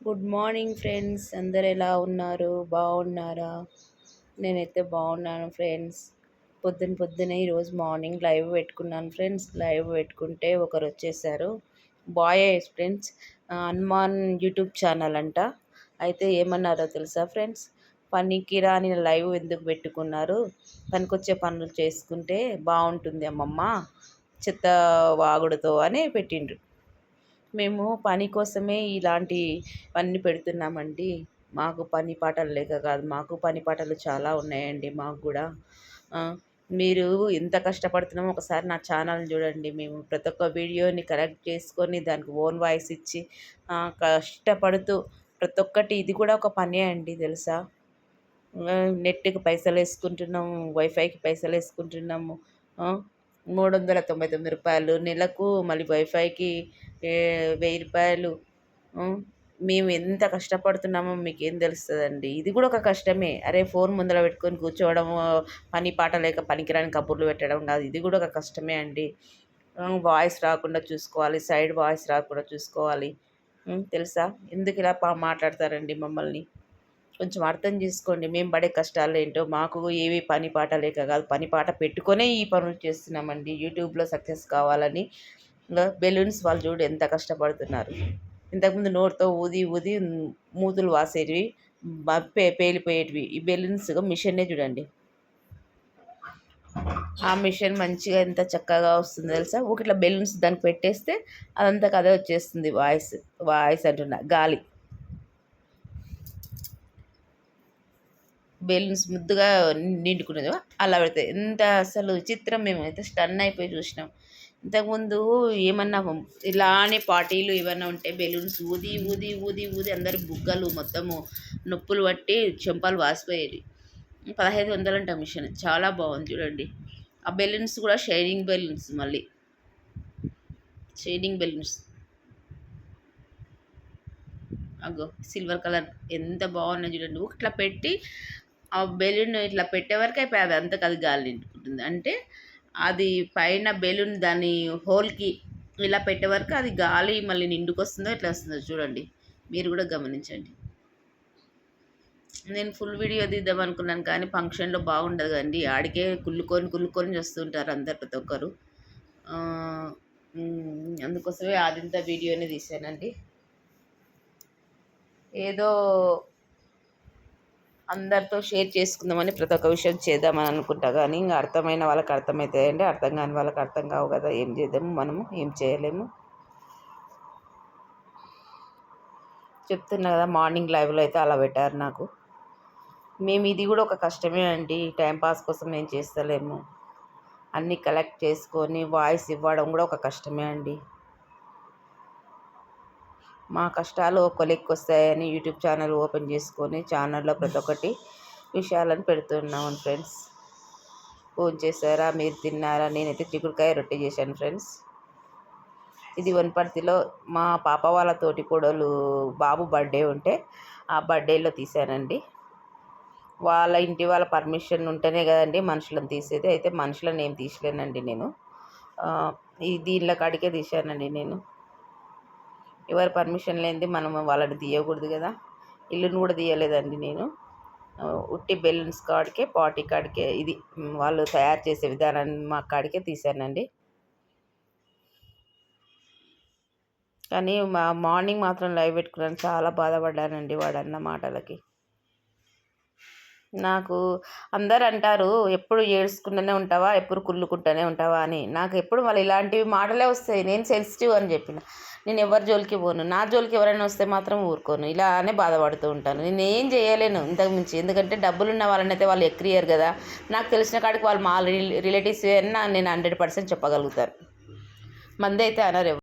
Good morning friends అందరు ఎలా ఉన్నారు? బాగున్నారా? నేనైతే బాగున్నాను ఫ్రెండ్స్ పొద్దున పొద్దునే ఈరోజు మార్నింగ్ లైవ్ పెట్టుకున్నాను ఫ్రెండ్స్ లైవ్ పెట్టుకుంటే ఒకరు వచ్చేసారు. Boy friends Hanuman YouTube channel అంట. అయితే ఏమన్నారో తెలుసా ఫ్రెండ్స్ పనికి రాని లైవ్ ఎందుకు పెట్టుకున్నారు? పనికొచ్చే పనులు చేసుకుంటే బాగుంటుంది అమ్మమ్మ. చెత్త వాగుడుతో అని పెట్టిండ్రు. మేము పని కోసమే ఇలాంటి పని పెడుతున్నామండి. మాకు పని పాటలు లేక కాదు మాకు పని పాటలు చాలా ఉన్నాయండి మాకు కూడా. మీరు ఎంత కష్టపడుతున్నామో ఒకసారి నా ఛానల్ చూడండి. మేము ప్రతి ఒక్క వీడియోని కరెక్ట్ చేసుకొని దానికి ఓన్ వాయిస్ ఇచ్చి కష్టపడుతూ ప్రతి ఒక్కటి ఇది కూడా ఒక పనే అండి తెలుసా? నెట్కి పైసలు వేసుకుంటున్నాము వైఫైకి పైసలు వేసుకుంటున్నాము మూడు వందల తొంభై తొమ్మిది రూపాయలు. నెలకు మళ్ళీ వైఫైకి వెయ్యి రూపాయలు. మేము ఎంత కష్టపడుతున్నామో మీకు ఏం తెలుస్తుందండి. ఇది కూడా ఒక కష్టమే. అరే ఫోన్ ముందర పెట్టుకొని కూర్చోవడం పని పాట లేక పనికిరాని కబుర్లు పెట్టడం కాదు. ఇది కూడా ఒక కష్టమే అండి. వాయిస్ రాకుండా చూసుకోవాలి సైడ్ వాయిస్ రాకుండా చూసుకోవాలి. తెలుసా? ఎందుకు ఇలా మాట్లాడతారండి మమ్మల్ని? కొంచెం అర్థం చేసుకోండి. మేము పడే కష్టాలు ఏంటో మాకు ఏవి పని పాట లేక కాదు పని పాట పెట్టుకొనే ఈ పనులు చేస్తున్నామండి. యూట్యూబ్లో సక్సెస్ కావాలని ఇంకా బెలూన్స్ వాళ్ళు చూడు ఎంత కష్టపడుతున్నారు. ఇంతకుముందు నోటితో ఊది ఊది మూతులు వాసేటివి పే పేలిపోయేటివి. ఈ బెలూన్స్ మిషన్నే చూడండి. ఆ మిషన్ మంచిగా ఎంత చక్కగా వస్తుంది తెలుసా? ఒకట్లా బెలూన్స్ దానికి పెట్టేస్తే అదంతా కదే వచ్చేస్తుంది వాయిస్ వాయిస్ అంటున్నా. గాలి. బెలూన్స్ ముద్దుగా నిండుకునేది అలా పెడతాయి ఎంత అసలు చిత్రం మేమైతే స్టన్ అయిపోయి చూసినాం. ఇంతకుముందు ఏమన్నా ఇలానే పార్టీలు ఏమన్నా ఉంటే బెలూన్స్ ఊది ఊది ఊది ఊది అందరి బుగ్గలు మొత్తము నొప్పులు పట్టి చెంపలు వాసిపోయేవి. పదహైదు వందలు అంట మిషన్. చాలా బాగుంది చూడండి. ఆ బెలూన్స్ కూడా షైనింగ్ బెలూన్స్ మళ్ళీ. Shining balloons. అగో సిల్వర్ కలర్. ఎంత బాగున్నాయి చూడండి. ఇట్లా పెట్టి ఆ బెలూన్ ఇట్లా పెట్టే వరకు అయిపోయి అది అంతకు అది గాలి నింపుకుంటుంది అంటే అది పైన బెలూన్ దాని హోల్కి ఇలా పెట్టే వరకు అది గాలి మళ్ళీ నిండుకొస్తుందో ఇట్లా వస్తుందో చూడండి. మీరు కూడా గమనించండి. నేను ఫుల్ వీడియో తీద్దాం అనుకున్నాను కానీ ఫంక్షన్లో బాగుండదు కదండి. ఆడికే కుళ్ళుకొని కుళ్ళుకొని వస్తుంటారు అందరు ప్రతి ఒక్కరు. అందుకోసమే ఆదింత వీడియోనే తీశానండి ఏదో అందరితో షేర్ చేసుకుందామని ప్రతి ఒక్క విషయం చేద్దామని అనుకుంటా. కానీ ఇంకా అర్థమైన వాళ్ళకి అర్థమవుతాయండి అర్థం కాని వాళ్ళకి అర్థం కావు కదా. ఏం చేద్దాము? మనము ఏం చేయలేము? చెప్తున్నా కదా మార్నింగ్ లైవ్లో అయితే అలా పెట్టారు నాకు. మేము ఇది కూడా ఒక కష్టమే అండి. టైంపాస్ కోసం ఏం చేస్తలేము. అన్నీ కలెక్ట్ చేసుకొని వాయిస్ ఇవ్వడం కూడా ఒక కష్టమే అండి. మా కష్టాలు ఒక్క లెక్క వస్తాయని యూట్యూబ్ ఛానల్ ఓపెన్ చేసుకొని ఛానల్లో ప్రతి ఒక్కటి విషయాలను పెడుతున్నాము ఫ్రెండ్స్. ఫోన్ చేశారా? మీరు తిన్నారా? నేనైతే చిక్కుడుకాయ రొట్టె చేశాను ఫ్రెండ్స్. ఇది వనపర్తిలో మా పాప వాళ్ళ తోటి కోడలు బాబు బర్త్డే ఉంటే ఆ బర్త్డేలో తీశానండి. వాళ్ళ ఇంటి వాళ్ళ పర్మిషన్ ఉంటేనే కదండి మనుషులను తీసేది. అయితే మనుషులను ఏం తీసలేనండి నేను. ఈ దీనిలో కాడికే తీశానండి నేను. ఎవరి పర్మిషన్ లేనిది మనం వాళ్ళని తీయకూడదు కదా. ఇల్లును కూడా తీయలేదండి నేను. ఉట్టి బెలూన్స్ కాడికే పాటి కాడికే ఇది వాళ్ళు తయారు చేసే విధానాన్ని మా కాడికే తీశానండి. కానీ మా మార్నింగ్ మాత్రం లైవ్ పెట్టుకున్నాను చాలా బాధపడ్డానండి వాడన్న మాటలకి. నాకు అందరు అంటారు ఎప్పుడు ఏడుచుకుంటూనే ఉంటావా ఎప్పుడు కుళ్ళుకుంటూనే ఉంటావా అని. నాకు ఎప్పుడు మళ్ళీ ఇలాంటివి మాటలే వస్తాయి. నేను సెన్సిటివ్ అని చెప్పిన. నేను ఎవరి జోలికి పోను. నా జోలికి ఎవరైనా వస్తే మాత్రం ఊరుకోను. ఇలానే బాధపడుతూ ఉంటాను. నేను ఏం చేయలేను ఇంతకు మించి. ఎందుకంటే డబ్బులు ఉన్న వాళ్ళని అయితే వాళ్ళు ఎక్కిరియరు కదా. నాకు తెలిసిన కాడికి వాళ్ళు మా రిలేటివ్స్ అయినా నేను హండ్రెడ్ పర్సెంట్ చెప్పగలుగుతాను. మంది అయితే అనరు